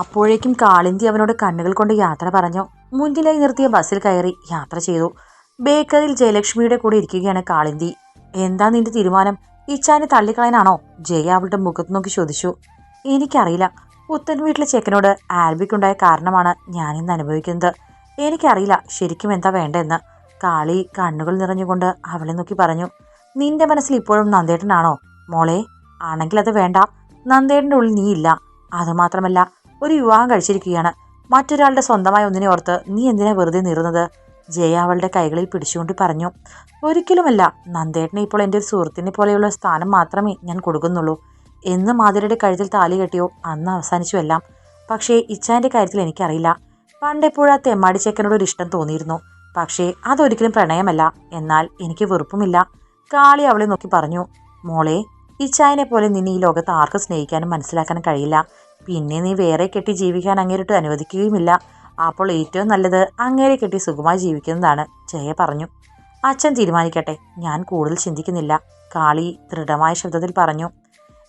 അപ്പോഴേക്കും കാളിന്തി അവനോട് കണ്ണുകൾ കൊണ്ട് യാത്ര പറഞ്ഞു. മുന്നിലായി നിർത്തിയ ബസ്സിൽ കയറി യാത്ര ചെയ്തു. ബേക്കറിയിൽ ജയലക്ഷ്മിയുടെ കൂടെ ഇരിക്കുകയാണ് കാളിന്തി. എന്താ നിന്റെ തീരുമാനം? ഇച്ചാനെ തള്ളിക്കളയാനാണോ? ജയ അവളുടെ മുഖത്ത് നോക്കി ചോദിച്ചു. എനിക്കറിയില്ല. പുത്തൻ വീട്ടിലെ ചെക്കനോട് ആൽബിക്കുണ്ടായ കാരണമാണ് ഞാനിന്ന് അനുഭവിക്കുന്നത്. എനിക്കറിയില്ല ശരിക്കും എന്താ വേണ്ടെന്ന് കാളി കണ്ണുകൾ നിറഞ്ഞുകൊണ്ട് അവളെ നോക്കി പറഞ്ഞു. നിന്റെ മനസ്സിൽ ഇപ്പോഴും നന്ദേട്ടനാണോ? മോളെ ആണെങ്കിൽ അത് വേണ്ട. നന്ദേട്ടന്റെ ഉള്ളിൽ നീ ഇല്ല അതുമാത്രമല്ല ഒരു വിവാഹം കഴിച്ചിരിക്കുകയാണ്. മറ്റൊരാളുടെ സ്വന്തമായ ഒന്നിനെ ഓർത്ത് നീ എന്തിനാ വെറുതെ നീറുന്നത്? ജയ അവളുടെ കൈകളിൽ പിടിച്ചുകൊണ്ട് പറഞ്ഞു. ഒരിക്കലുമല്ല. നന്ദേട്ടനെ ഇപ്പോൾ എന്റെ ഒരു സുഹൃത്തിനെ പോലെയുള്ള സ്ഥാനം മാത്രമേ ഞാൻ കൊടുക്കുന്നുള്ളൂ. എന്ന് മാധുരയുടെ കഴുത്തിൽ താലി കെട്ടിയോ അന്ന് അവസാനിച്ചു എല്ലാം. പക്ഷേ ഇച്ചാന്റെ കാര്യത്തിൽ എനിക്കറിയില്ല. പണ്ടെപ്പോഴാ തെമ്മാടി ചെക്കനോട് ഒരു ഇഷ്ടം തോന്നിയിരുന്നു. പക്ഷേ അതൊരിക്കലും പ്രണയമല്ല. എന്നാൽ എനിക്ക് വെറുപ്പുമില്ല. കാളി അവളെ നോക്കി പറഞ്ഞു. മോളെ ഇച്ചായനെ പോലെ നിന്നെ ഈ ലോകത്ത് ആർക്കും സ്നേഹിക്കാനും മനസ്സിലാക്കാനും കഴിയില്ല. പിന്നെ നീ വേറെ കെട്ടി ജീവിക്കാൻ അങ്ങേരിട്ട് അനുവദിക്കുകയുമില്ല. അപ്പോൾ ഏറ്റവും നല്ലത് അങ്ങേരെ കെട്ടി സുഖമായി ജീവിക്കുന്നതാണ്. ജയ പറഞ്ഞു. അച്ഛൻ തീരുമാനിക്കട്ടെ. ഞാൻ കൂടുതൽ ചിന്തിക്കുന്നില്ല. കാളി ദൃഢമായ ശബ്ദത്തിൽ പറഞ്ഞു.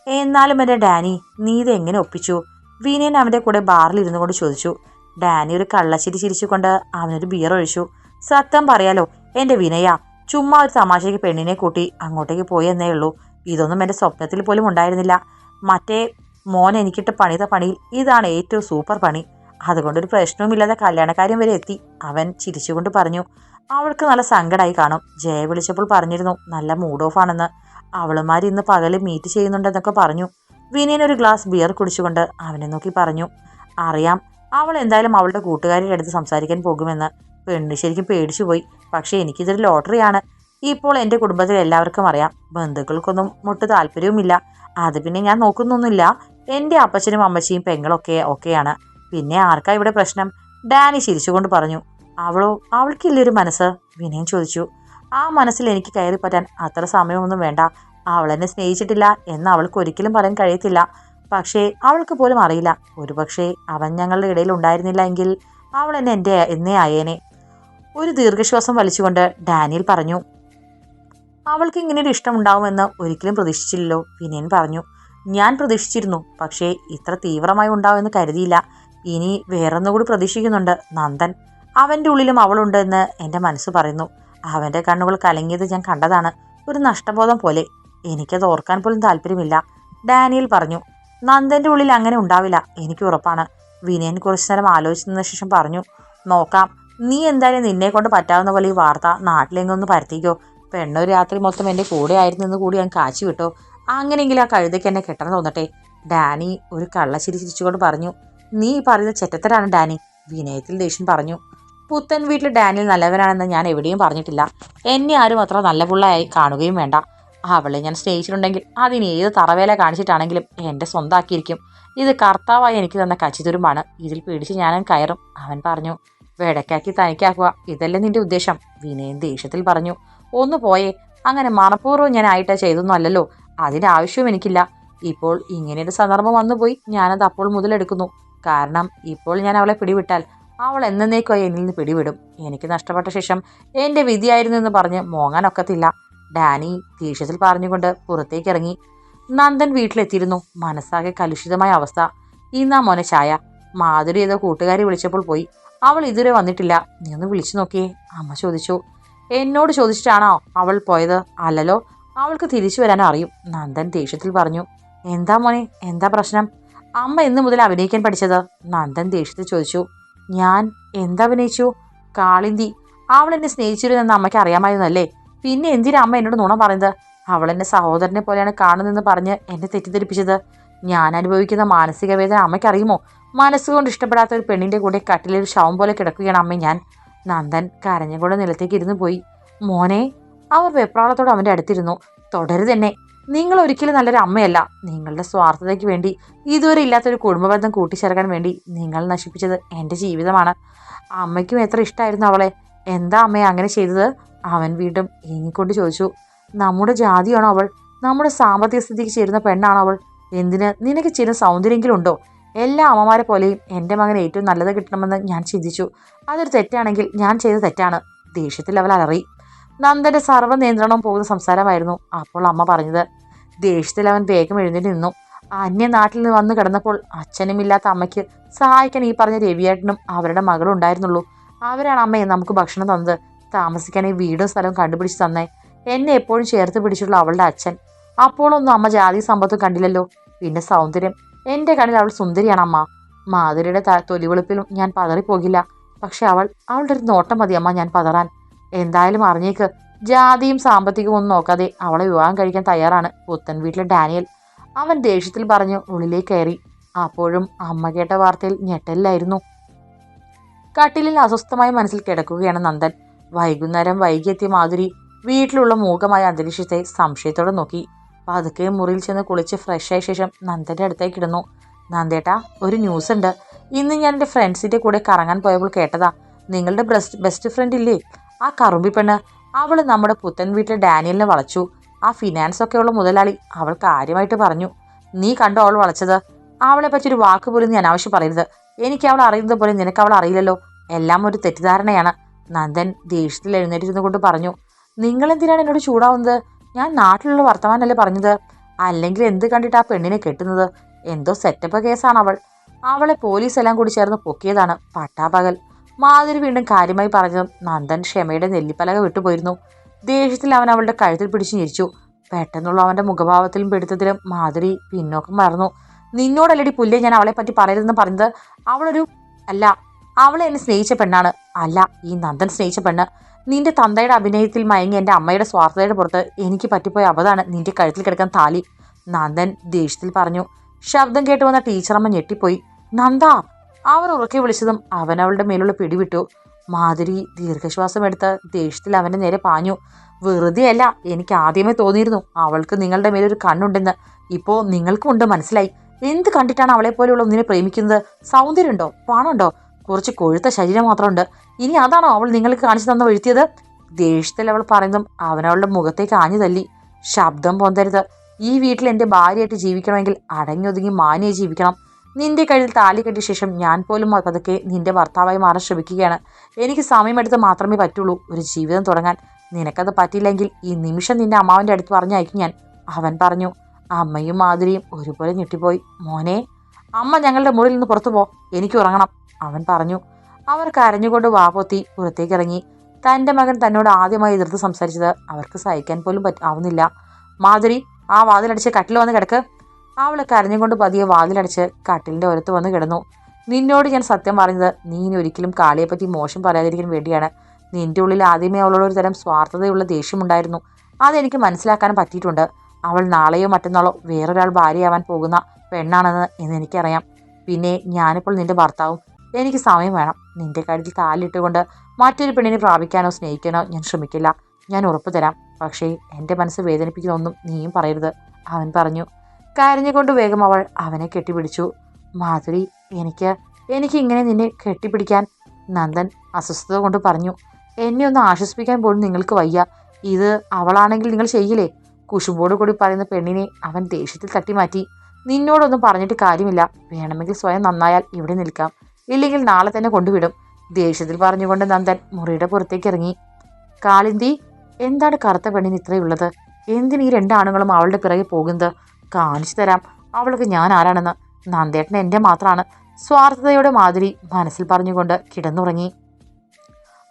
എന്നാലും എന്റെ ഡാനി നീ ഇത് എങ്ങനെ ഒപ്പിച്ചു? വിനയൻ അവന്റെ കൂടെ ബാറിൽ ഇരുന്നു കൊണ്ട് ചോദിച്ചു. ഡാനി ഒരു കള്ളച്ചിരി ചിരിച്ചുകൊണ്ട് അവനൊരു ബിയർ ഒഴിച്ചു. സത്യം പറയാലോ എന്റെ വിനയ ചുമ്മാ ഒരു തമാശയ്ക്ക് പെണ്ണിനെ കൂട്ടി അങ്ങോട്ടേക്ക് പോയി എന്നേ ഉള്ളൂ. ഇതൊന്നും എന്റെ സ്വപ്നത്തിൽ പോലും ഉണ്ടായിരുന്നില്ല. മറ്റേ മോൻ എനിക്കിട്ട് പണിത പണിയിൽ ഇതാണ് ഏറ്റവും സൂപ്പർ പണി. അതുകൊണ്ടൊരു പ്രശ്നവുമില്ലാതെ കല്യാണക്കാര്യം വരെ എത്തി. അവൻ ചിരിച്ചുകൊണ്ട് പറഞ്ഞു അവൾക്ക് നല്ല സങ്കടമായി കാണും. ജയ വിളിച്ചപ്പോൾ പറഞ്ഞിരുന്നു നല്ല മൂഡ് ഓഫ് ആണെന്ന്. അവളുമാർ ഇന്ന് പകൽ മീറ്റ് ചെയ്യുന്നുണ്ടെന്നൊക്കെ പറഞ്ഞു. വിനയൻ ഒരു ഗ്ലാസ് ബിയർ കുടിച്ചുകൊണ്ട് അവനെ നോക്കി പറഞ്ഞു അറിയാം അവൾ എന്തായാലും അവളുടെ കൂട്ടുകാരുടെ അടുത്ത് സംസാരിക്കാൻ പോകുമെന്ന്. പെണ്ണ് ശരിക്കും പേടിച്ചു പോയി പക്ഷേ എനിക്കിതൊരു ലോട്ടറിയാണ് ഇപ്പോൾ എന്റെ കുടുംബത്തിൽ എല്ലാവർക്കും അറിയാം. ബന്ധുക്കൾക്കൊന്നും മുട്ട് താല്പര്യവുമില്ല. അത് പിന്നെ ഞാൻ നോക്കുന്നൊന്നുമില്ല. എന്റെ അപ്പച്ചനും അമ്മച്ചിയും പെങ്ങളൊക്കെ ഓക്കെയാണ് പിന്നെ ആർക്കാ ഇവിടെ പ്രശ്നം? ഡാനി ചിരിച്ചുകൊണ്ട് പറഞ്ഞു. അവളോ? അവൾക്കില്ലൊരു മനസ്സ്? വിനയം ചോദിച്ചു. ആ മനസ്സിൽ എനിക്ക് കയറി പറ്റാൻ അത്ര സമയമൊന്നും വേണ്ട. അവൾ എന്നെ സ്നേഹിച്ചിട്ടില്ല എന്ന് അവൾക്ക് ഒരിക്കലും പറയാൻ കഴിയത്തില്ല. പക്ഷേ അവൾക്ക് പോലും അറിയില്ല. ഒരുപക്ഷെ അവൻ ഞങ്ങളുടെ ഇടയിൽ ഉണ്ടായിരുന്നില്ല എങ്കിൽ അവൾ എന്നെ എന്റെ എന്നേ ആയേനെ. ഒരു ദീർഘശ്വാസം വലിച്ചുകൊണ്ട് ഡാനിയൽ പറഞ്ഞു. അവൾക്ക് ഇങ്ങനെ ഒരു ഇഷ്ടമുണ്ടാവുമെന്ന് ഒരിക്കലും പ്രതീക്ഷിച്ചില്ലല്ലോ. വിനയൻ പറഞ്ഞു ഞാൻ പ്രതീക്ഷിച്ചിരുന്നു പക്ഷേ ഇത്ര തീവ്രമായി ഉണ്ടാവുമെന്ന് കരുതിയില്ല. ഇനി വേറൊന്നുകൂടി പ്രതീക്ഷിക്കുന്നുണ്ട് നന്ദൻ. അവന്റെ ഉള്ളിലും അവളുണ്ടെന്ന് എന്റെ മനസ്സ് പറയുന്നു. അവന്റെ കണ്ണുകൾ കലങ്ങിയത് ഞാൻ കണ്ടതാണ് ഒരു നഷ്ടബോധം പോലെ. എനിക്കത് ഓർക്കാൻ പോലും താല്പര്യമില്ല. ഡാനിയൽ പറഞ്ഞു നന്ദന്റെ ഉള്ളിൽ അങ്ങനെ ഉണ്ടാവില്ല എനിക്ക് ഉറപ്പാണ്. വിനയൻ കുറച്ചു നേരം ആലോചിച്ചതിന് ശേഷം പറഞ്ഞു നോക്കാം നീ എന്തായാലും നിന്നെ കൊണ്ട് പറ്റാവുന്ന പോലെ ഈ വാർത്ത നാട്ടിലെങ്ങൊന്ന് പരത്തിക്കോ. പെണ്ണൊരു രാത്രി മൊത്തം എന്റെ കൂടെ ആയിരുന്നു ആയിരുന്നെന്ന് കൂടി ഞാൻ കാച്ചി വിട്ടോ. അങ്ങനെയെങ്കിലും ആ കഴുതയ്ക്ക് എന്നെ കെട്ടണം തോന്നട്ടെ. ഡാനി ഒരു കള്ളച്ചിരി ചിരിച്ചുകൊണ്ട് പറഞ്ഞു നീ പറയുന്ന ചെറ്റത്തരാണ് ഡാനി വിനയത്തിൽ ദേഷ്യം പറഞ്ഞു. പുത്തൻ വീട്ടിൽ ഡാനിൽ നല്ലവനാണെന്ന് ഞാൻ എവിടെയും പറഞ്ഞിട്ടില്ല. എന്നെ ആരും അത്ര നല്ല പിള്ളയായി കാണുകയും വേണ്ട. അവളെ ഞാൻ സ്നേഹിച്ചിട്ടുണ്ടെങ്കിൽ അതിന് ഏത് തറവേല കാണിച്ചിട്ടാണെങ്കിലും എന്റെ സ്വന്തമാക്കിയിരിക്കും ഇത് കർത്താവായി എനിക്ക് തന്ന കച്ചിതുരുമ്പാണ്. ഇതിൽ പിടിച്ച് ഞാൻ കയറും അവൻ പറഞ്ഞു. വെടക്കാക്കി തനിക്കാക്കുക. ഇതല്ലേ നിന്റെ ഉദ്ദേശം വിനയൻ ദേഷ്യത്തിൽ പറഞ്ഞു. ഒന്ന് പോയെ. അങ്ങനെ മനഃപൂർവം ഞാൻ ആയിട്ട് ചെയ്തൊന്നും അല്ലല്ലോ. അതിന്റെ ആവശ്യവും എനിക്കില്ല. ഇപ്പോൾ ഇങ്ങനെയൊരു സന്ദർഭം വന്നുപോയി. ഞാനത് അപ്പോൾ മുതലെടുക്കുന്നു. കാരണം ഇപ്പോൾ ഞാൻ അവളെ പിടിവിട്ടാൽ അവൾ എന്നേക്കുമായി എന്നിൽ നിന്ന് പിടിവിടും. എനിക്ക് നഷ്ടപ്പെട്ട ശേഷം എന്റെ വിധിയായിരുന്നു എന്ന് പറഞ്ഞ് മോങ്ങാനൊക്കത്തില്ല ഡാനി ദേഷ്യത്തിൽ പറഞ്ഞുകൊണ്ട് പുറത്തേക്ക് ഇറങ്ങി നന്ദൻ വീട്ടിലെത്തിയിരുന്നു. മനസ്സാകെ കലുഷിതമായ അവസ്ഥ. ഇന്നാ മോനെ ചായ. മാധുരി ഏതോ കൂട്ടുകാരി വിളിച്ചപ്പോൾ പോയി. അവൾ ഇതുവരെ വന്നിട്ടില്ല. നീ ഒന്ന് വിളിച്ചു നോക്കിയേ. അമ്മ ചോദിച്ചു. എന്നോട് ചോദിച്ചിട്ടാണോ അവൾ പോയത്? അല്ലല്ലോ. അവൾക്ക് തിരിച്ചു വരാൻ അറിയും. നന്ദൻ ദേഷ്യത്തിൽ പറഞ്ഞു. എന്താ മോനെ എന്താ പ്രശ്നം? അമ്മ എന്ന് മുതൽ അഭിനയിക്കാൻ പഠിച്ചത്? നന്ദൻ ദേഷ്യത്തിൽ ചോദിച്ചു. ഞാൻ എന്താ അഭിനയിച്ചു? കാളിന്തി അവൾ എന്നെ സ്നേഹിച്ചിരുന്നെന്ന് അമ്മയ്ക്ക് അറിയാമായിരുന്നല്ലേ? പിന്നെ എന്തിനാ അമ്മ എന്നോട് നുണ പറയുന്നത്? അവൾ എന്നെ സഹോദരനെ പോലെയാണ് കാണുന്നതെന്ന് പറഞ്ഞ് എന്നെ തെറ്റിദ്ധരിപ്പിച്ചത്. ഞാൻ അനുഭവിക്കുന്ന മാനസിക വേദന അമ്മയ്ക്ക് അറിയുമോ? മനസ്സുകൊണ്ട് ഇഷ്ടപ്പെടാത്ത ഒരു പെണ്ണിന്റെ കൂടെ കട്ടിലൊരു ശവം പോലെ കിടക്കുകയാണ് അമ്മ ഞാൻ. നന്ദൻ കരഞ്ഞുകൊണ്ട് നിലത്തേക്ക് ഇരുന്ന് പോയി. മോനെ അവർ വെപ്രാളത്തോടെ അവന്റെ അടുത്തിരുന്നു. തുടരുതെന്നെ. നിങ്ങൾ ഒരിക്കലും നല്ലൊരു അമ്മയല്ല. നിങ്ങളുടെ സ്വാർത്ഥതയ്ക്ക് വേണ്ടി ഇതുവരെ ഇല്ലാത്തൊരു കുടുംബബന്ധം കൂട്ടിച്ചേർക്കാൻ വേണ്ടി നിങ്ങൾ നശിപ്പിച്ചത് എന്റെ ജീവിതമാണ്. അമ്മയ്ക്കും എത്ര ഇഷ്ടമായിരുന്നു അവളെ. എന്താ അമ്മയെ അങ്ങനെ ചെയ്തത്? അവൻ വീണ്ടും ഏങ്ങിക്കൊണ്ട് ചോദിച്ചു. നമ്മുടെ ജാതിയാണോ അവൾ? നമ്മുടെ സാമ്പത്തിക സ്ഥിതിക്ക് ചേരുന്ന പെണ്ണാണോ അവൾ? എന്തിന്? നിനക്ക് ചില സൗന്ദര്യമെങ്കിലും ഉണ്ടോ? എല്ലാ അമ്മമാരെ പോലെയും എന്റെ മകൻ ഏറ്റവും നല്ലത് കിട്ടണമെന്ന് ഞാൻ ചിന്തിച്ചു. അതൊരു തെറ്റാണെങ്കിൽ ഞാൻ ചെയ്ത തെറ്റാണ്. ദേഷ്യത്തിൽ അവൾ അലറി. നന്ദന്റെ സർവ നിയന്ത്രണവും പോകുന്ന സംസാരമായിരുന്നു അപ്പോൾ അമ്മ പറഞ്ഞത്. ദേഷ്യത്തിൽ അവൻ വേഗം എഴുന്നേറ്റ് നിന്നു. അന്യനാട്ടിൽ നിന്ന് വന്നു കിടന്നപ്പോൾ അച്ഛനുമില്ലാത്ത അമ്മയ്ക്ക് സഹായിക്കാൻ ഈ പറഞ്ഞ രവിയേട്ടനും അവരുടെ മകളും ഉണ്ടായിരുന്നുള്ളൂ. അവരാണ് അമ്മയെ നമുക്ക് ഭക്ഷണം തന്നത്. താമസിക്കാൻ ഈ വീടും സ്ഥലവും കണ്ടുപിടിച്ച് തന്നേ. എന്നെ എപ്പോഴും ചേർത്ത് പിടിച്ചിട്ടുള്ള അവളുടെ അച്ഛൻ. അപ്പോഴൊന്നും അമ്മ ജാതി സമ്പത്തും കണ്ടില്ലല്ലോ. പിന്നെ സൗന്ദര്യം. എന്റെ കണ്ണിൽ അവൾ സുന്ദരിയാണ് അമ്മ. മാധുരിയുടെ തൊലി തൊലിവെളുപ്പിലും ഞാൻ പതറിപ്പോകില്ല. പക്ഷെ അവൾ അവളുടെ ഒരു നോട്ടം മതി അമ്മ ഞാൻ പതറാൻ. എന്തായാലും അറിഞ്ഞേക്ക്. ജാതിയും സാമ്പത്തികവും ഒന്നും നോക്കാതെ അവളെ വിവാഹം കഴിക്കാൻ തയ്യാറാണ് പുത്തൻ വീട്ടിലെ ഡാനിയൽ. അവൻ ദേഷ്യത്തിൽ പറഞ്ഞു ഉള്ളിലേക്ക് കയറി. അപ്പോഴും അമ്മ കേട്ട വാർത്തയിൽ ഞെട്ടലിലായിരുന്നു. കട്ടിലിൽ അസ്വസ്ഥമായ മനസ്സിൽ കിടക്കുകയാണ് നന്ദൻ. വൈകുന്നേരം വൈകിയെത്തിയ മാധുരി വീട്ടിലുള്ള മൂകമായ അന്തരീക്ഷത്തെ സംശയത്തോടെ നോക്കി. പതുക്കെ മുറിയിൽ ചെന്ന് കുളിച്ച് ഫ്രഷ് ആയ ശേഷം നന്ദന്റെ അടുത്തേക്ക് ഇടുന്നു. നന്ദേട്ടാ ഒരു ന്യൂസ് ഉണ്ട്. ഇന്ന് ഞാൻ എന്റെ ഫ്രണ്ട്സിന്റെ കൂടെ കറങ്ങാൻ പോയപ്പോൾ കേട്ടതാ. നിങ്ങളുടെ ബെസ്റ്റ് ബെസ്റ്റ് ഫ്രണ്ട് ഇല്ലേ? ആ കറുമ്പി പെണ്ണ്. അവൾ നമ്മുടെ പുത്തൻ വീട്ടിലെ ഡാനിയലിനെ വളച്ചു. ആ ഫിനാൻസ് ഒക്കെ ഉള്ള മുതലാളി അവൾ കാര്യമായിട്ട് പറഞ്ഞു. നീ കണ്ടോ അവൾ വളച്ചത്? അവളെ പറ്റിയൊരു വാക്ക് പോലും നീ അനാവശ്യം പറയരുത്. എനിക്ക് അവൾ അറിയുന്നത് പോലെ നിനക്ക് അവൾ അറിയില്ലല്ലോ. എല്ലാം ഒരു തെറ്റിദ്ധാരണയാണ്. നന്ദൻ ദേഷ്യത്തിൽ എഴുന്നേറ്റിരുന്നു കൊണ്ട് പറഞ്ഞു. നിങ്ങൾ എന്തിനാണ് എന്നോട് ചൂടാവുന്നത്? ഞാൻ നാട്ടിലുള്ള വർത്തമാനല്ലേ പറഞ്ഞത്? അല്ലെങ്കിൽ എന്ത് കണ്ടിട്ട് ആ പെണ്ണിനെ കെട്ടുന്നത്? എന്തോ സെറ്റപ്പ് കേസാണ് അവൾ. അവളെ പോലീസ് എല്ലാം കൂടി ചേർന്ന് പൊക്കിയതാണ് പട്ടാപകൽ. മാധുരി വീണ്ടും കാര്യമായി പറഞ്ഞതും നന്ദൻ ക്ഷമയുടെ നെല്ലിപ്പലക വിട്ടുപോയിരുന്നു. ദേഷ്യത്തിൽ അവൻ അവളുടെ കഴുത്തിൽ പിടിച്ചു ഞെരിച്ചു. പെട്ടെന്നുള്ള അവന്റെ മുഖഭാവത്തിലും പിടുത്തത്തിലും മാധുരി പിന്നോക്കം മറന്നു നിന്നോടല്ലടി പുല്ലേ? ഞാൻ അവളെ പറ്റി പറയരുതെന്ന് പറഞ്ഞത്. അവളൊരു അല്ല അവളെ എന്നെ സ്നേഹിച്ച പെണ്ണാണ്. അല്ല ഈ നന്ദൻ സ്നേഹിച്ച പെണ്ണ്. നിന്റെ തന്തയുടെ അഭിനയത്തിൽ മയങ്ങി എന്റെ അമ്മയുടെ സ്വാർത്ഥതയുടെ പുറത്ത് എനിക്ക് പറ്റിപ്പോയ അവതാണ് നിന്റെ കഴുത്തിൽ കിടക്കാൻ താലി. നന്ദൻ ദേഷ്യത്തിൽ പറഞ്ഞു. ശബ്ദം കേട്ട് വന്ന ടീച്ചറമ്മ ഞെട്ടിപ്പോയി. നന്ദ അവർ ഉറക്കെ വിളിച്ചതും അവൻ അവളുടെ മേലുള്ള പിടിവിട്ടു. മാധുരി ദീർഘശ്വാസം എടുത്ത് ദേഷ്യത്തിൽ അവന്റെ നേരെ പാഞ്ഞു. വെറുതെയല്ല എനിക്ക് ആദ്യമേ തോന്നിയിരുന്നു അവൾക്ക് നിങ്ങളുടെ മേലൊരു കണ്ണുണ്ടെന്ന്. ഇപ്പോൾ നിങ്ങൾക്കുമുണ്ട് മനസ്സിലായി. എന്ത് കണ്ടിട്ടാണ് അവളെ പോലെയുള്ള ഒന്നിനെ പ്രേമിക്കുന്നത്? സൗന്ദര്യമുണ്ടോ? പണമുണ്ടോ? കുറച്ച് കൊഴുത്ത ശരീരം മാത്രമുണ്ട്. ഇനി അതാണോ അവൾ നിങ്ങൾക്ക് കാണിച്ചു തന്ന വീഴ്ത്തിയത്? ദേഷ്യത്തിൽ അവൾ പറയുന്നതും അവനവളുടെ മുഖത്തേക്ക് ആഞ്ഞു തല്ലി. ശബ്ദം പൊന്തരുത്. ഈ വീട്ടിൽ എന്റെ ഭാര്യയായിട്ട് ജീവിക്കണമെങ്കിൽ അടങ്ങി ഒതുങ്ങി മാനിയെ ജീവിക്കണം. നിന്റെ കയ്യിൽ താലി കെട്ടിയ ശേഷം ഞാൻ പോലും പതുക്കെ നിന്റെ ഭർത്താവായി മാറാൻ ശ്രമിക്കുകയാണ്. എനിക്ക് സമയമെടുത്ത് മാത്രമേ പറ്റുള്ളൂ. ഒരു ജീവിതം തുടങ്ങാൻ. നിനക്കത് പറ്റില്ലെങ്കിൽ ഈ നിമിഷം നിന്റെ അമ്മാവന്റെ അടുത്ത് പറഞ്ഞയക്കും ഞാൻ. അവൻ പറഞ്ഞു അമ്മയും മാധുരിയും ഒരുപോലെ ഞെട്ടിപ്പോയി. മോനെ അമ്മ ഞങ്ങളുടെ മുറിയിൽ നിന്ന് പുറത്തു പോ. എനിക്ക് ഉറങ്ങണം. അവൻ പറഞ്ഞു അവർ കരഞ്ഞുകൊണ്ട് വാപ്പൊത്തി പുറത്തേക്ക് ഇറങ്ങി തന്റെ മകൻ തന്നോട് ആദ്യമായി എതിർത്ത് സംസാരിച്ചത് അവർക്ക് സഹിക്കാൻ പോലും പറ്റാവുന്നില്ല മാധുരി ആ വാതിലടിച്ച് കട്ടിൽ വന്ന് കിടക്ക്. അവൾ കരഞ്ഞുകൊണ്ട് പതിയെ വാതിലടിച്ച് കട്ടിലിന്റെ ഒരത്ത് വന്ന് കിടന്നു. നിന്നോട് ഞാൻ സത്യം പറഞ്ഞത് നീ ഇനി ഒരിക്കലും കാളിയെപ്പറ്റി മോശം പറയാതിരിക്കാൻ വേണ്ടിയാണ്. നിന്റെ ഉള്ളിൽ ആദ്യമേ അവളോട് ഒരു തരം സ്വാർത്ഥതയുള്ള ദേഷ്യമുണ്ടായിരുന്നു അതെനിക്ക് മനസ്സിലാക്കാൻ പറ്റിയിട്ടുണ്ട്. അവൾ നാളെയോ മറ്റന്നാളോ വേറൊരാൾ ഭാര്യയാവാൻ പോകുന്ന പെണ്ണാണെന്ന് എന്ന് എനിക്കറിയാം. പിന്നെ ഞാനിപ്പോൾ നിന്റെ ഭർത്താവും എനിക്ക് സമയം വേണം. നിന്റെ കഴുതിൽ കാലിട്ടുകൊണ്ട് മറ്റൊരു പെണ്ണിനെ പ്രാപിക്കാനോ സ്നേഹിക്കാനോ ഞാൻ ശ്രമിക്കില്ല. ഞാൻ ഉറപ്പ് തരാം. പക്ഷേ എന്റെ മനസ്സ് വേദനിപ്പിക്കുന്ന ഒന്നും നീയും പറയരുത്. അവൻ പറഞ്ഞു കരഞ്ഞുകൊണ്ട് വേഗം അവൾ അവനെ കെട്ടിപ്പിടിച്ചു. മാധുരി എനിക്ക് എനിക്ക് ഇങ്ങനെ നിന്നെ കെട്ടിപ്പിടിക്കാൻ നന്ദൻ അസ്വസ്ഥത കൊണ്ട് പറഞ്ഞു എന്നെ ഒന്ന് ആശ്വസിപ്പിക്കാൻ പോലും നിങ്ങൾക്ക് വയ്യ. ഇത് അവളാണെങ്കിൽ നിങ്ങൾ ചെയ്യില്ലേ? കുശുമ്പോട് കൂടി പറയുന്ന പെണ്ണിനെ അവൻ ദേഷ്യത്തിൽ തട്ടിമാറ്റി. നിന്നോടൊന്നും പറഞ്ഞിട്ട് കാര്യമില്ല. വേണമെങ്കിൽ സ്വയം നന്നായാൽ ഇവിടെ നിൽക്കാം. ഇല്ലെങ്കിൽ നാളെ തന്നെ കൊണ്ടുവിടും ദേഷ്യത്തിൽ പറഞ്ഞുകൊണ്ട് നന്ദൻ മുറിയുടെ പുറത്തേക്ക് ഇറങ്ങി. കാളിന്തി എന്താണ് കറുത്ത പെണ്ണിന് ഇത്രയുള്ളത്? എന്തിന് ഈ രണ്ടാണുങ്ങളും അവളുടെ പിറകെ പോകുന്നത്? കാണിച്ചു തരാം അവൾക്ക് ഞാൻ ആരാണെന്ന്. നന്ദേട്ടൻ എന്റെ മാത്രമാണ് സ്വാർത്ഥതയുടെ മാതിരി മനസ്സിൽ പറഞ്ഞുകൊണ്ട് കിടന്നുറങ്ങി.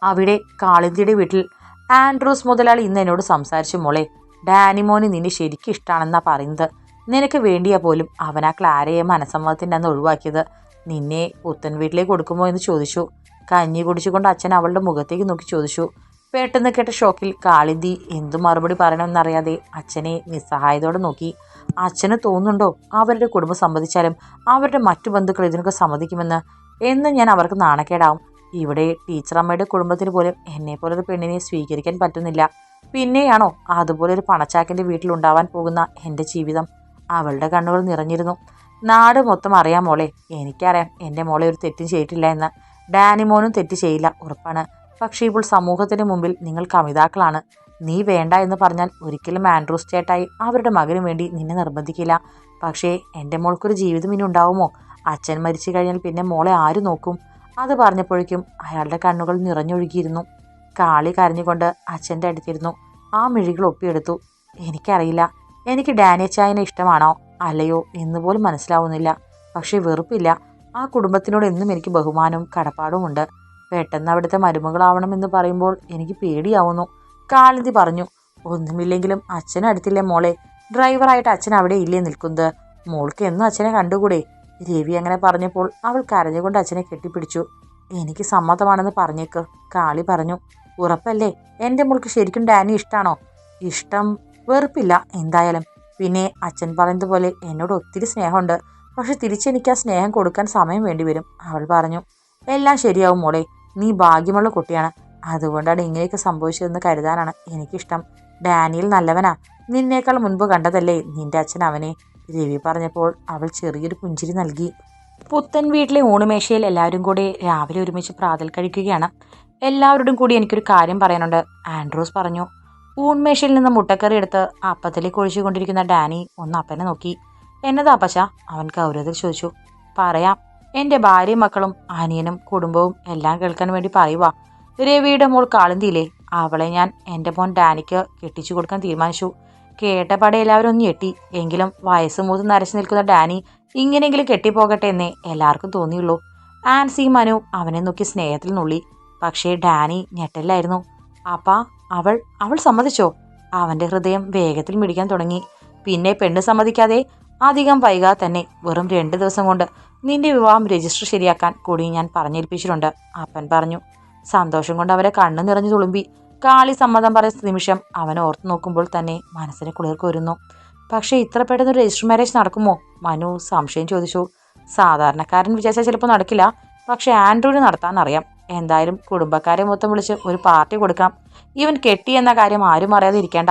അവിടെ കാളിന്തിയുടെ വീട്ടിൽ ആൻഡ്രൂസ് മുതലാളി ഇന്ന് എന്നോട് സംസാരിച്ചു മോളെ. ഡാനിമോന് നിന്നെ ശരിക്കും ഇഷ്ടമാണെന്നാ പറയുന്നത്. നിനക്ക് വേണ്ടിയാ പോലും അവനാ ക്ലാരയെ മനസ്സമ്മതത്തിന്റെ അന്ന് ഒഴിവാക്കിയത്. നിന്നെ പുത്തൻ വീട്ടിലേക്ക് കൊടുക്കുമോ എന്ന് ചോദിച്ചു. കഞ്ഞി കുടിച്ചുകൊണ്ട് അച്ഛൻ അവളുടെ മുഖത്തേക്ക് നോക്കി ചോദിച്ചു. പെട്ടെന്ന് കേട്ട ഷോക്കിൽ കാളിന്തി എന്തു മറുപടി പറയണമെന്നറിയാതെ അച്ഛനെ നിസ്സഹായതോടെ നോക്കി. അച്ഛന് തോന്നുന്നുണ്ടോ അവരുടെ കുടുംബം സമ്മതിച്ചാലും അവരുടെ മറ്റു ബന്ധുക്കൾ ഇതിനൊക്കെ സമ്മതിക്കുമെന്ന്? എന്ന് ഞാൻ അവർക്ക് നാണക്കേടാവും. ഇവിടെ ടീച്ചറമ്മയുടെ കുടുംബത്തിന് പോലും എന്നെ പോലൊരു പെണ്ണിനെ സ്വീകരിക്കാൻ പറ്റുന്നില്ല. പിന്നെയാണോ അതുപോലെ ഒരു പണച്ചാക്കിന്റെ വീട്ടിലുണ്ടാവാൻ പോകുന്ന എന്റെ ജീവിതം? അവളുടെ കണ്ണുകൾ നിറഞ്ഞിരുന്നു. നാട് മൊത്തം അറിയാം മോളെ. എനിക്കറിയാം എന്റെ മോളെ ഒരു തെറ്റും ചെയ്തിട്ടില്ല എന്ന്. ഡാനി മോനും തെറ്റ് ചെയ്യില്ല ഉറപ്പാണ്. പക്ഷേ ഇപ്പോൾ സമൂഹത്തിന് മുമ്പിൽ നിങ്ങൾ കമിതാക്കളാണ്. നീ വേണ്ട എന്ന് പറഞ്ഞാൽ ഒരിക്കലും ആൻഡ്രൂസ് ചേട്ടായി അവരുടെ മകനു വേണ്ടി നിന്നെ നിർബന്ധിക്കില്ല. പക്ഷേ എന്റെ മോൾക്കൊരു ജീവിതം ഇനി ഉണ്ടാവുമോ? അച്ഛൻ മരിച്ചു കഴിഞ്ഞാൽ പിന്നെ മോളെ ആര് നോക്കും? അത് പറഞ്ഞപ്പോഴേക്കും അയാളുടെ കണ്ണുകൾ നിറഞ്ഞൊഴുകിയിരുന്നു. കാളി കരഞ്ഞുകൊണ്ട് അച്ഛന്റെ അടുത്തിരുന്നു. ആ മിഴികൾ ഒപ്പിയെടുത്തു. എനിക്കറിയില്ല. എനിക്ക് ഡാനിയച്ചായനെ ഇഷ്ടമാണോ? അല്ലയോ എന്ന് പോലും മനസ്സിലാവുന്നില്ല. പക്ഷേ വെറുപ്പില്ല. ആ കുടുംബത്തിനോട് എന്നും എനിക്ക് ബഹുമാനവും കടപ്പാടുമുണ്ട് പെട്ടെന്ന് അവിടുത്തെ മരുമകളാവണമെന്ന് പറയുമ്പോൾ എനിക്ക് പേടിയാവുന്നു. കാളിന്തി പറഞ്ഞു ഒന്നുമില്ലെങ്കിലും അച്ഛൻ അടുത്തില്ലേ മോളെ? ഡ്രൈവറായിട്ട് അച്ഛൻ അവിടെ ഇല്ലേ നിൽക്കുന്നത്? മോൾക്ക് എന്നും അച്ഛനെ കണ്ടുകൂടെ? രവി അങ്ങനെ പറഞ്ഞപ്പോൾ അവൾ കരഞ്ഞുകൊണ്ട് അച്ഛനെ കെട്ടിപ്പിടിച്ചു. എനിക്ക് സമ്മതമാണെന്ന് പറഞ്ഞേക്ക് കാളി പറഞ്ഞു. ഉറപ്പല്ലേ? എന്റെ മോൾക്ക് ശരിക്കും ഡാനി ഇഷ്ടമാണോ ഇഷ്ടം. വെറുപ്പില്ല. എന്തായാലും പിന്നെ അച്ഛൻ പറയുന്നത് പോലെ എന്നോട് ഒത്തിരി സ്നേഹമുണ്ട്. പക്ഷെ തിരിച്ചെനിക്ക് ആ സ്നേഹം കൊടുക്കാൻ സമയം വേണ്ടി വരും അവൾ പറഞ്ഞു. എല്ലാം ശരിയാവും മോളെ നീ ഭാഗ്യമുള്ള കുട്ടിയാണ്. അതുകൊണ്ടാണ് ഇങ്ങനെയൊക്കെ സംഭവിച്ചതെന്ന് കരുതാനാണ് എനിക്കിഷ്ടം. ഡാനിയൽ നല്ലവനാ. നിന്നേക്കാൾ മുൻപ് കണ്ടതല്ലേ നിന്റെ അച്ഛൻ അവനെ? രവി പറഞ്ഞപ്പോൾ അവൾ ചെറിയൊരു പുഞ്ചിരി നൽകി. പുത്തൻ വീട്ടിലെ ഊണുമേശയിൽ എല്ലാവരും കൂടി രാവിലെ ഒരുമിച്ച് പ്രാതൽ കഴിക്കുകയാണ്. എല്ലാവരോടും കൂടി എനിക്കൊരു കാര്യം പറയാനുണ്ട്. ആൻഡ്രൂസ് പറഞ്ഞു ഊൺമേശയിൽ നിന്ന് മുട്ടക്കറി എടുത്ത് അപ്പത്തിലേക്ക് ഒഴിച്ചുകൊണ്ടിരിക്കുന്ന ഡാനി ഒന്ന് അപ്പനെ നോക്കി. എന്നതാ അപ്പച്ച? അവൻ ഗൗരവത്തിൽ ചോദിച്ചു. പറയാം. എന്റെ ഭാര്യയും മക്കളും അനിയനും കുടുംബവും എല്ലാം കേൾക്കാൻ വേണ്ടി പറയുക രവിയുടെ മോൾ കാളിന്തിയിലെ അവളെ ഞാൻ എന്റെ മോൻ ഡാനിക്ക് കെട്ടിച്ചു കൊടുക്കാൻ തീരുമാനിച്ചു. കേട്ടപാടെ എല്ലാവരും ഒന്ന് ഞെട്ടി. എങ്കിലും വയസ്സ് മൂത്ത് നരച്ചു നിൽക്കുന്ന ഡാനി ഇങ്ങനെയെങ്കിലും കെട്ടിപ്പോകട്ടെ എന്നേ എല്ലാവർക്കും തോന്നിയുള്ളൂ. ആൻസി മനു അവനെ നോക്കി സ്നേഹത്തിൽ നുള്ളി. പക്ഷേ ഡാനി ഞെട്ടല്ലായിരുന്നു. അപ്പാ അവൾ അവൾ സമ്മതിച്ചോ? അവന്റെ ഹൃദയം വേഗത്തിൽ മിടിക്കാൻ തുടങ്ങി. പിന്നെ പെണ്ണ് സമ്മതിക്കാതെ അധികം വൈകാതെ തന്നെ വെറും രണ്ട് ദിവസം കൊണ്ട് നിന്റെ വിവാഹം രജിസ്റ്റർ ശരിയാക്കാൻ കൂടി ഞാൻ പറഞ്ഞേൽപ്പിച്ചിട്ടുണ്ട് അപ്പൻ പറഞ്ഞു. സന്തോഷം കൊണ്ട് അവരെ കണ്ണു നിറഞ്ഞു തുളുമ്പി കാളി സമ്മതം പറയുന്ന നിമിഷം അവൻ ഓർത്തു നോക്കുമ്പോൾ തന്നെ മനസ്സിന് കുളിർ വരുന്നു. പക്ഷേ ഇത്ര പെട്ടെന്ന് രജിസ്റ്റർ മാരേജ് നടക്കുമോ? മനു സംശയം ചോദിച്ചു. സാധാരണക്കാരൻ വിചാരിച്ചാൽ ചിലപ്പോൾ നടക്കില്ല. പക്ഷേ ആൻഡ്രോയിഡ് നടത്താൻ അറിയാം. എന്തായാലും കുടുംബക്കാരെ മൊത്തം വിളിച്ച് ഒരു പാർട്ടി കൊടുക്കാം. ഇവൻ കെട്ടി എന്ന കാര്യം ആരും അറിയാതെ ഇരിക്കേണ്ട.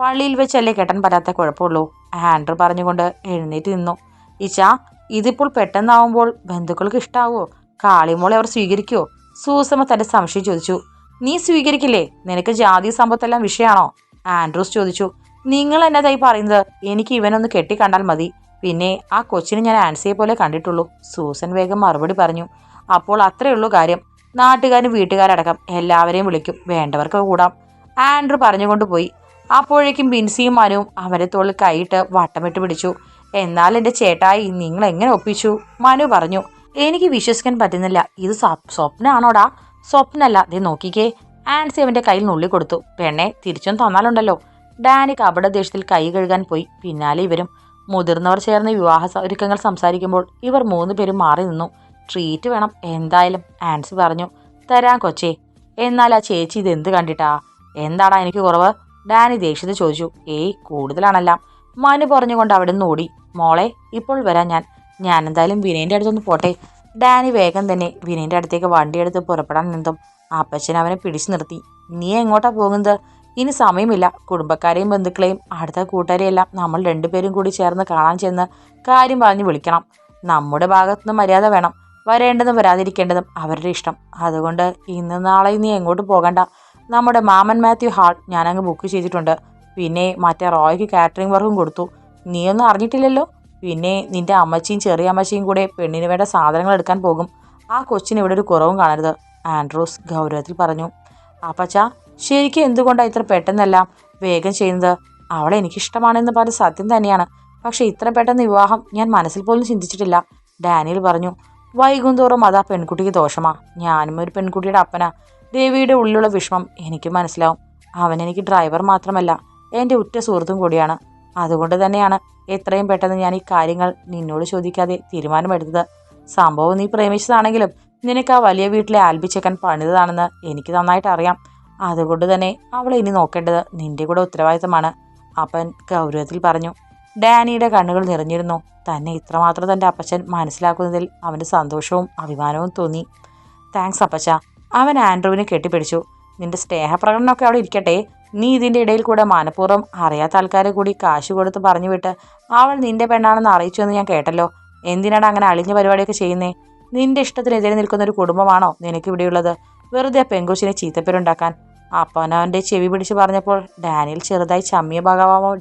പള്ളിയിൽ വെച്ചല്ലേ കെട്ടൻ പറ്റാത്ത കുഴപ്പമുള്ളൂ. ആൻഡ്രു പറഞ്ഞുകൊണ്ട് എഴുന്നേറ്റ് നിന്നു. ഇച്ചാ ഇതിപ്പോൾ പെട്ടെന്നാവുമ്പോൾ ബന്ധുക്കൾക്ക് ഇഷ്ടാവോ? കാളിമോളെ അവർ സ്വീകരിക്കുമോ സൂസമ്മ തന്റെ സംശയം ചോദിച്ചു. നീ സ്വീകരിക്കില്ലേ? നിനക്ക് ജാതി സമ്പത്തെല്ലാം വിഷയമാണോ ആൻഡ്രൂസ് ചോദിച്ചു. നിങ്ങൾ എന്നതായി പറയുന്നത്? എനിക്ക് ഇവനൊന്ന് കെട്ടിക്കണ്ടാൽ മതി. പിന്നെ ആ കൊച്ചിനെ ഞാൻ ആൻസിയെ പോലെ കണ്ടിട്ടുള്ളൂ. സൂസൻ വേഗം മറുപടി പറഞ്ഞു. അപ്പോൾ അത്രയേ ഉള്ളൂ കാര്യം. നാട്ടുകാരും വീട്ടുകാരടക്കം എല്ലാവരെയും വിളിക്കും. വേണ്ടവർക്ക് കൂടാം. ആൻഡ്രു പറഞ്ഞുകൊണ്ട് പോയി അപ്പോഴേക്കും ബിൻസിയും മനുവും അവരെ തോളിൽ കൈയിട്ട് വട്ടമിട്ട് പിടിച്ചു. എന്നാൽ എന്റെ ചേട്ടായി നിങ്ങൾ എങ്ങനെ ഒപ്പിച്ചു? മനു പറഞ്ഞു. എനിക്ക് വിശ്വസിക്കാൻ പറ്റുന്നില്ല. ഇത് സ്വപ്നമാണോടാ സ്വപ്നമല്ല ദേ നോക്കിക്കേ. ആൻസി അവന്റെ കയ്യിൽ നുള്ളി കൊടുത്തു. പെണ്ണെ തിരിച്ചും തന്നാലുണ്ടല്ലോ. ഡാനി കപട ദേശത്തിൽ കൈ കഴുകാൻ പോയി. പിന്നാലെ ഇവരും. മുതിർന്നവർ ചേർന്ന് വിവാഹ ഒരുക്കങ്ങൾ സംസാരിക്കുമ്പോൾ ഇവർ മൂന്ന് പേരും മാറി നിന്നു. ട്രീറ്റ് വേണം. എന്തായാലും ആൻസി പറഞ്ഞു. തരാം കൊച്ചേ. എന്നാൽ ആ ചേച്ചി ഇത് എന്ത് കണ്ടിട്ടാ? എന്താടാ എനിക്ക് കുറവ്? ഡാനി ദേഷ്യത്തിൽ ചോദിച്ചു. ഏയ് കൂടുതലാണെല്ലാം. മനു പറഞ്ഞുകൊണ്ട് അവിടെ നിന്ന് ഓടി മോളെ ഇപ്പോൾ വരാം ഞാൻ. ഞാൻ എന്തായാലും വിനയന്റെ അടുത്തൊന്ന് പോട്ടെ. ഡാനി വേഗം തന്നെ വിനയന്റെ അടുത്തേക്ക് വണ്ടിയെടുത്ത് പുറപ്പെടാൻ നിന്നും. അപ്പച്ചൻ അവനെ പിടിച്ചു നിർത്തി. നീ എങ്ങോട്ടാ പോകുന്നത്? ഇനി സമയമില്ല. കുടുംബക്കാരെയും ബന്ധുക്കളെയും അടുത്ത കൂട്ടുകാരെയെല്ലാം നമ്മൾ രണ്ടുപേരും കൂടി ചേർന്ന് കാണാൻ ചെന്ന് കാര്യം പറഞ്ഞ് വിളിക്കണം. നമ്മുടെ ഭാഗത്തുനിന്ന് മര്യാദ വേണം. വരേണ്ടതും വരാതിരിക്കേണ്ടതും അവരുടെ ഇഷ്ടം. അതുകൊണ്ട് ഇന്ന് നാളെ നീ എങ്ങോട്ട് പോകണ്ട. നമ്മുടെ മാമൻ മാത്യു ഹാൾ ഞാനങ്ങ് ബുക്ക് ചെയ്തിട്ടുണ്ട്. പിന്നെ മറ്റേ റോയ്ക്ക് കാറ്ററിംഗ് വർക്കും കൊടുത്തു. നീയൊന്നും അറിഞ്ഞിട്ടില്ലല്ലോ? പിന്നെ നിന്റെ അമ്മച്ചിയും ചെറിയ അമ്മച്ചിയും കൂടെ പെണ്ണിന് വേണ്ട സാധനങ്ങൾ എടുക്കാൻ പോകും. ആ കൊച്ചിന് ഇവിടെ ഒരു കുറവും കാണരുത്. ആൻഡ്രോസ് ഗൗരവത്തിൽ പറഞ്ഞു. അപ്പച്ച ശരിക്കും എന്തുകൊണ്ടാണ് ഇത്ര പെട്ടെന്നെല്ലാം വേഗം ചെയ്യുന്നത്? അവളെ എനിക്കിഷ്ടമാണെന്ന് പറഞ്ഞ സത്യം തന്നെയാണ്. പക്ഷേ ഇത്ര പെട്ടെന്ന് വിവാഹം ഞാൻ മനസ്സിൽ പോലും ചിന്തിച്ചിട്ടില്ല. ഡാനിയൽ പറഞ്ഞു. വൈകുന്തോറും അതാ പെൺകുട്ടിക്ക് ദോഷമാ. ഞാനും ഒരു പെൺകുട്ടിയുടെ അപ്പനാ. ദേവിയുടെ ഉള്ളിലുള്ള വിഷമം എനിക്ക് മനസ്സിലാവും. അവൻ എനിക്ക് ഡ്രൈവർ മാത്രമല്ല എന്റെ ഉറ്റ സുഹൃത്തും കൂടിയാണ്. അതുകൊണ്ട് തന്നെയാണ് എത്രയും പെട്ടെന്ന് ഞാൻ ഈ കാര്യങ്ങൾ നിന്നോട് ചോദിക്കാതെ തീരുമാനമെടുത്തത്. സംഭവം നീ പ്രേമിച്ചതാണെങ്കിലും നിനക്ക് ആ വലിയ വീട്ടിലെ ആൽബിച്ചക്കൻ പണിതതാണെന്ന് എനിക്ക് നന്നായിട്ട് അറിയാം. അതുകൊണ്ട് തന്നെ അവളെ ഇനി നോക്കേണ്ടത് നിന്റെ കൂടെ ഉത്തരവാദിത്തമാണ്. അപ്പൻ ഗൗരവത്തിൽ പറഞ്ഞു ഡാനിയുടെ കണ്ണുകൾ നിറഞ്ഞിരുന്നു. തന്നെ ഇത്രമാത്രം തന്റെ അപ്പച്ചൻ മനസ്സിലാക്കുന്നതിൽ അവന് സന്തോഷവും അഭിമാനവും തോന്നി. താങ്ക്സ് അപ്പച്ച. അവൻ ആൻഡ്രുവിനെ കെട്ടിപ്പിടിച്ചു. നിന്റെ സ്നേഹപ്രകടനമൊക്കെ അവിടെ ഇരിക്കട്ടെ. നീ ഇതിന്റെ ഇടയിൽ കൂടെ മനഃപൂർവം അറിയാത്ത ആൾക്കാരെ കൂടി കാശ് കൊടുത്ത് പറഞ്ഞു വിട്ട് അവൾ നിന്റെ പെണ്ണാണെന്ന് അറിയിച്ചു എന്ന് ഞാൻ കേട്ടല്ലോ. എന്തിനാണ് അങ്ങനെ അളിഞ്ഞ പരിപാടിയൊക്കെ ചെയ്യുന്നേ? നിന്റെ ഇഷ്ടത്തിനെതിരെ നിൽക്കുന്ന ഒരു കുടുംബമാണോ നിനക്ക് ഇവിടെയുള്ളത്? വെറുതെ പെങ്കുശിനെ ചീത്തപ്പേരുണ്ടാക്കാൻ. അപ്പനവന്റെ ചെവി പിടിച്ച് പറഞ്ഞപ്പോൾ ഡാനിയൽ ചെറുതായി ചമ്മിയ ഭാഗമാവ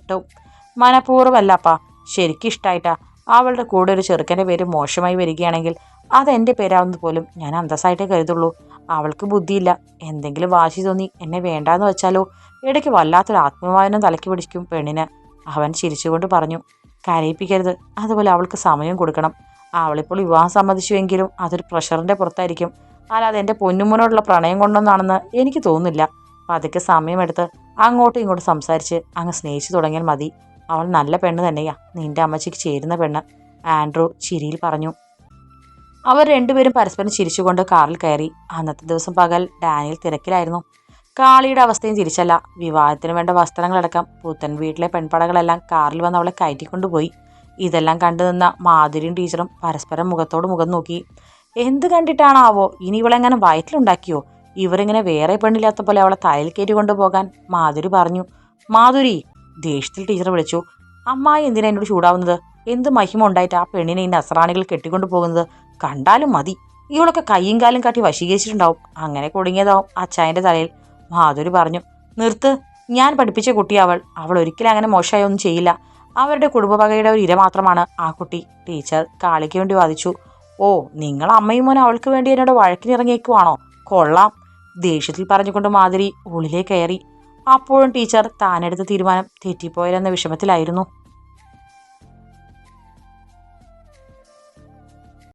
മനഃപൂർവമല്ല അപ്പ ശരിക്കും ഇഷ്ടമായിട്ടാ അവളുടെ കൂടെ ഒരു ചെറുക്കന്റെ പേര് മോശമായി വരികയാണെങ്കിൽ അതെന്റെ പേരാവുന്നത് പോലും ഞാൻ അന്തസ്സായിട്ടേ കരുതുള്ളൂ. അവൾക്ക് ബുദ്ധിയില്ല. എന്തെങ്കിലും വാശി തോന്നി എന്നെ വേണ്ടാന്ന് വെച്ചാലോ? ഇടയ്ക്ക് വല്ലാത്തൊരു ആത്മവായനം തലയ്ക്ക് പിടിക്കും പെണ്ണിന്. അവൻ ചിരിച്ചുകൊണ്ട് പറഞ്ഞു കരയിപ്പിക്കരുത്. അതുപോലെ അവൾക്ക് സമയം കൊടുക്കണം. അവളിപ്പോൾ വിവാഹം സമ്മതിച്ചുവെങ്കിലും അതൊരു പ്രഷറിന്റെ പുറത്തായിരിക്കും. അല്ലാതെ എന്റെ പൊന്നുമോനോടുള്ള പ്രണയം കൊണ്ടൊന്നാണെന്ന് എനിക്ക് തോന്നുന്നില്ല. പതുക്കെ സമയമെടുത്ത് അങ്ങോട്ടും ഇങ്ങോട്ടും സംസാരിച്ച് അങ്ങ് സ്നേഹിച്ചു തുടങ്ങിയാൽ മതി. അവൾ നല്ല പെണ്ണ് തന്നെയാ. നിന്റെ അമ്മച്ചിക്ക് ചേരുന്ന പെണ്ണ്. ആൻഡ്രൂ ചിരിയിൽ പറഞ്ഞു. അവർ രണ്ടുപേരും പരസ്പരം ചിരിച്ചുകൊണ്ട് കാറിൽ കയറി. അന്നത്തെ ദിവസം പകൽ ഡാനിയൽ തിരക്കിലായിരുന്നു. കാളിയുടെ അവസ്ഥയും തിരിച്ചല്ല. വിവാഹത്തിന് വേണ്ട വസ്ത്രങ്ങളടക്കം പുത്തൻ വീട്ടിലെ പെൺപടകളെല്ലാം കാറിൽ വന്ന് അവളെ കയറ്റിക്കൊണ്ടുപോയി. ഇതെല്ലാം കണ്ടു നിന്ന മാധുരിയും ടീച്ചറും പരസ്പരം മുഖത്തോട് മുഖം നോക്കി. എന്ത് കണ്ടിട്ടാണാവോ? ഇനി ഇവളെങ്ങനെ വയറ്റിലുണ്ടാക്കിയോ? ഇവരിങ്ങനെ വേറെ പെണ്ണില്ലാത്ത പോലെ അവളെ തലയിൽ കയറ്റി കൊണ്ടുപോകാൻ മാധുരി പറഞ്ഞു. മാധുരി ദേഷ്യത്തിൽ ടീച്ചർ വിളിച്ചു അമ്മായി എന്തിനാ എന്നോട് ചൂടാവുന്നത്? എന്ത് മഹിമ ഉണ്ടായിട്ട് ആ പെണ്ണിനെ ഈ അസറാണികൾ കെട്ടിക്കൊണ്ടു പോകുന്നത്? കണ്ടാലും മതി. ഇവളൊക്കെ കയ്യും കാലും കാട്ടി വശീകരിച്ചിട്ടുണ്ടാവും. അങ്ങനെ കുടുങ്ങിയതാവും അച്ചായന്റെ തലയിൽ. മാധുരി പറഞ്ഞു നിർത്ത്. ഞാൻ പഠിപ്പിച്ച കുട്ടി അവൾ. അവൾ ഒരിക്കലും അങ്ങനെ മോശമായി ഒന്നും ചെയ്യില്ല. അവരുടെ കുടുംബവകയുടെ ഒരു ഇര മാത്രമാണ് ആ കുട്ടി. ടീച്ചർ കാളിക്ക് വേണ്ടി വാദിച്ചു ഓ നിങ്ങൾ അമ്മയും മോനെ അവൾക്ക് വേണ്ടി എന്നോട് വഴക്കിനിറങ്ങിയേക്കുവാണോ? കൊള്ളാം. ദേഷ്യത്തിൽ പറഞ്ഞുകൊണ്ട് മാധുരി ഉള്ളിലേക്ക് കയറി അപ്പോഴും ടീച്ചർ താനെടുത്ത തീരുമാനം തെറ്റിപ്പോയാലെന്ന വിഷമത്തിലായിരുന്നു.